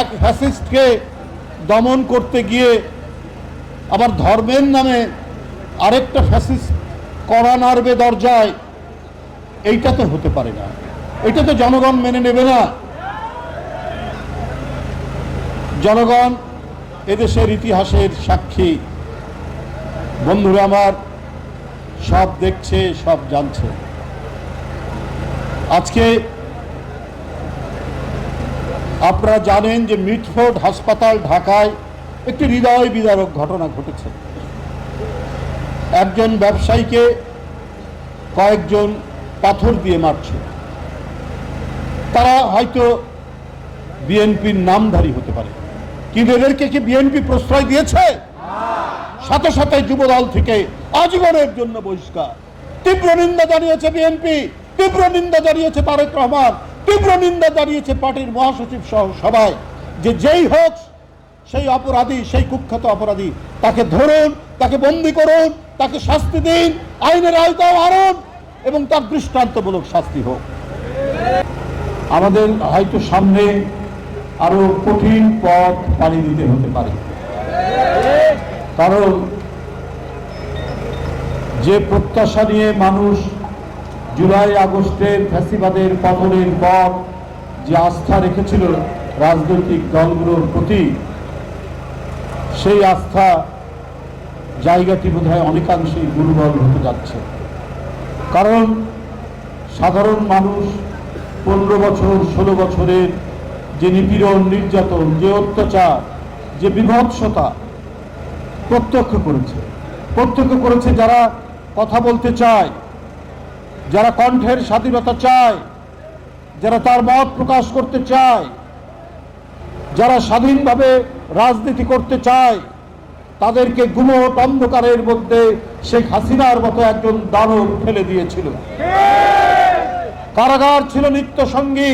এক ফ্যাসিস্টকে দমন করতে গিয়ে আবার ধর্মের নামে আরেকটা ফ্যাসিস্ট কড়া নাড়বে দরজায়, এইটা তো হতে পারে না। এটা তো জনগণ মেনে নেবে না। জনগণ এদেশের ইতিহাসের সাক্ষী। বন্ধুরা আমার, সব দেখছে, সব জানছে। আজকে আপনারা জানেন যে মিটফোর্ড হাসপাতাল ঢাকায় একটি হৃদয় বিদারক ঘটনা ঘটেছে। একজন ব্যবসায়ীকে কয়েকজন পাথর দিয়ে মারছে। তারা হয়তো বিএনপির নামধারী হতে পারে। কিন্তু এদেরকে কি বিএনপি প্রশ্রয় দিয়েছে? সাথে সাথে যুবদল থেকে আজীবনের জন্য বহিষ্কার। তীব্র নিন্দা জানিয়েছে বিএনপি, তীব্র নিন্দা জানিয়েছে তারেক রহমান। তীব্র নিন্দা জানিয়েছে পার্টির মহাসচিব সহ সবাই যে যেই হোক, সেই অপরাধী, সেই কুখ্যাত অপরাধী, তাকে ধরুন, তাকে বন্দি করুন, তাকে শাস্তি দিন, আইনের আওতায় আনুন এবং তার দৃষ্টান্তমূলক শাস্তি হোক। আমাদের হয়তো সামনে আরও কঠিন পথ পাড়ি দিতে হতে পারে। কারণ যে প্রত্যাশা নিয়ে মানুষ জুলাই আগস্টের ফ্যাসিবাদের পতনের পর যে আস্থা রেখেছিল রাজনৈতিক দলগুলোর প্রতি, সেই আস্থা জায়গাটি বোধ হয় অনেকাংশেই দুর্বল হতে যাচ্ছে। কারণ সাধারণ মানুষ পনেরো বছর, ষোলো বছরের যে নিপীড়ন, নির্যাতন, যে অত্যাচার, যে বিভৎসতা প্রত্যক্ষ করেছে। প্রত্যক্ষ করেছে যারা কথা বলতে চায় যারা কণ্ঠের স্বাধীনতা চায়, যারা তার মত প্রকাশ করতে চায়, যারা স্বাধীনভাবে রাজনীতি করতে চায়, তাদেরকে গুমট অন্ধকারের মধ্যে শেখ হাসিনার মতো একজন দানব ফেলে দিয়েছিল। কারাগার ছিল নিত্য সঙ্গী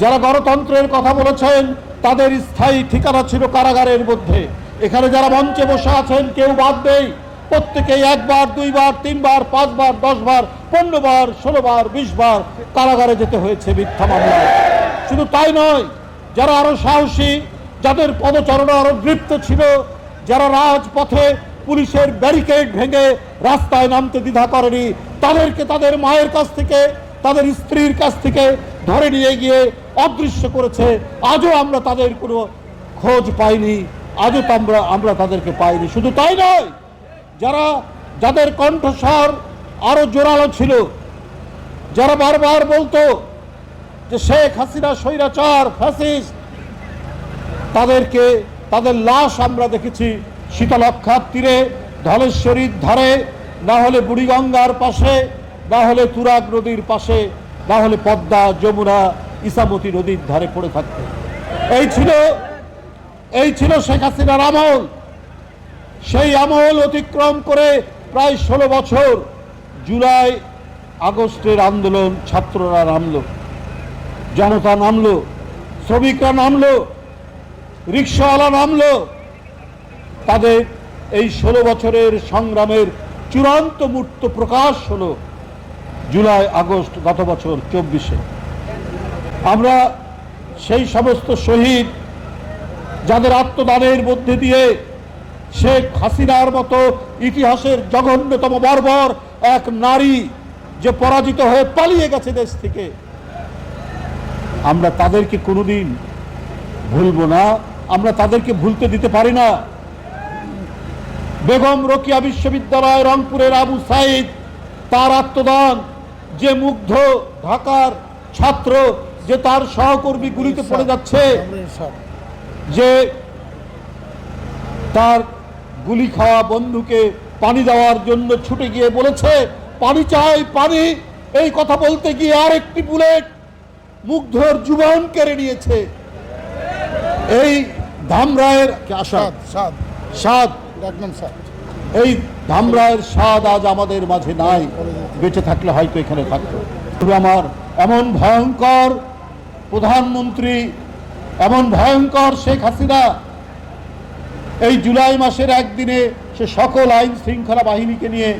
যারা গণতন্ত্রের কথা বলেছেন, তাদের স্থায়ী ঠিকানা ছিল কারাগারের মধ্যে। এখানে যারা মঞ্চে বসে আছেন, কেউ বাদ নেই। প্রত্যেকেই একবার, দুইবার, তিনবার, পাঁচবার, দশবার পনেরো বার ষোলো বার বিশ বার কারাগারে যেতে হয়েছে মিথ্যা মামলায়। শুধু তাই নয়, যারা আরও সাহসী, যাদের পদচারণা আরও দৃপ্ত ছিল, যারা রাজপথে পুলিশের ব্যারিকেড ভেঙে রাস্তায় নামতে দ্বিধা করেনি, তাদেরকে তাদের মায়ের কাছ থেকে, তাদের স্ত্রীর কাছ থেকে ধরে নিয়ে গিয়ে অদৃশ্য করেছে। আজও আমরা তাদের কোনো খোঁজ পাইনি, আজও আমরা আমরা তাদেরকে পাইনি। শুধু তাই নয় যারা, যাদের কণ্ঠস্বর আরও জোরালো ছিল, যারা বারবার বলতো যে শেখ হাসিনা স্বৈরাচার, ফ্যাসিস্ট, তাদেরকে, তাদের লাশ আমরা দেখেছি শীতলক্ষার তীরে, ধলেশ্বরীর ধারে, না হলে বুড়িগঙ্গার পাশে, না হলে তুরাগ নদীর পাশে, না হলে পদ্মা, যমুনা, ইসামতি নদীর ধারে পড়ে থাকতে। এই ছিল এই ছিল শেখ হাসিনার আমল। সেই আমল অতিক্রম করে প্রায় ষোলো বছর জুলাই আগস্টের আন্দোলন ছাত্ররা নামলো, জনতা নামলো, শ্রমিকরা নামলো, রিক্সাওয়ালা নামলো। তাদের এই ষোলো বছরের সংগ্রামের চূড়ান্ত মূর্ত প্রকাশ হলো জুলাই আগস্ট গত বছর চব্বিশে। আমরা সেই সমস্ত শহীদ যাদের আত্মদানের মধ্যে দিয়ে শেখ হাসিনার মতো ইতিহাসের জঘন্যতম বর্বর এক নারী যে পরাজিত হয়ে পালিয়ে গেছে দেশ থেকে। আমরা তাদেরকে কোনোদিন ভুলবো না আমরা তাদেরকে ভুলতে দিতে পারি না। বেগম রোকিয়া বিশ্ববিদ্যালয় রংপুরের আবু সাইদ তার আত্মদান যে মুগ্ধ ঢাকার ছাত্র যে তার সহকর্মী গুলিতে পড়ে যাচ্ছে যে তার গুলি খাওয়া বন্ধুকে পানি দেওয়ার জন্য ছুটে গিয়ে বলেছে পানি চাই পানি। এই কথা বলতে গিয়ে আরেকটি বুলেট মুগ্ধর জীবন কেড়ে নিয়েছে। এই ধামরায়ের আসাদ সাদ। সাদ। একদম সাদ। এই ধামরায়ের স্বাদ আজ আমাদের মাঝে নাই। বেঁচে থাকলে হয়তো এখানে থাকতো। তবে আমার এমন ভয়ঙ্কর প্রধানমন্ত্রী এমন ভয়ঙ্কর শেখ হাসিনা এই জুলাই মাসের একদিনে সে সকল আইন শৃঙ্খলা বাহিনীকে নিয়ে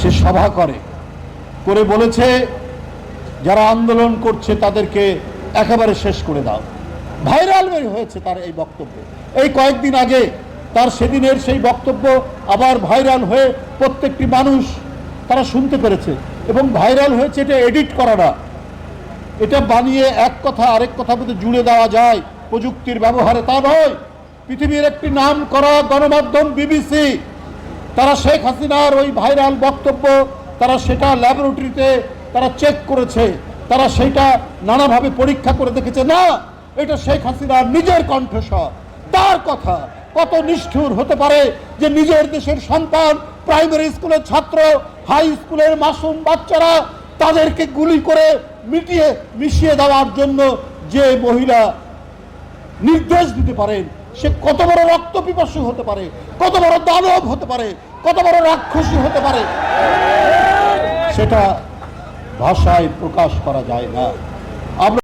সে সভা করে করে বলেছে, যারা আন্দোলন করছে তাদেরকে একেবারে শেষ করে দাও। ভাইরাল হয়েছে তার এই বক্তব্য। এই কয়েকদিন আগে তার সেদিনের সেই বক্তব্য আবার ভাইরাল হয়ে প্রত্যেকটি মানুষ তারা শুনতে পেরেছে এবং ভাইরাল হয়েছে এটা এডিট করা না এটা বানিয়ে এক কথা আরেক কথার মধ্যে জুড়ে দেওয়া যায়, প্রযুক্তির ব্যবহারে তা নয়। পৃথিবীর একটি নাম করা গণমাধ্যম বিবিসি, তারা শেখ হাসিনার ওই ভাইরাল বক্তব্য, তারা সেটা ল্যাবরেটরিতে তারা চেক করেছে, তারা সেটা নানাভাবে পরীক্ষা করে দেখেছে। না, এটা শেখ হাসিনার নিজের কণ্ঠস্বর। তার কথা কত নিষ্ঠুর হতে পারে যে নিজের দেশের সন্তান প্রাইমারি স্কুলের ছাত্র হাই স্কুলের মাসুম বাচ্চারা তাদেরকে গুলি করে মিটিয়ে, মিশিয়ে দেওয়ার জন্য যে মহিলা নির্দেশ দিতে পারেন সে কত বড় রক্ত পিপাসু হতে পারে, কত বড় দানব হতে পারে, কত বড় রাক্ষসী হতে পারে। সেটা ভাষায় প্রকাশ করা যায় না।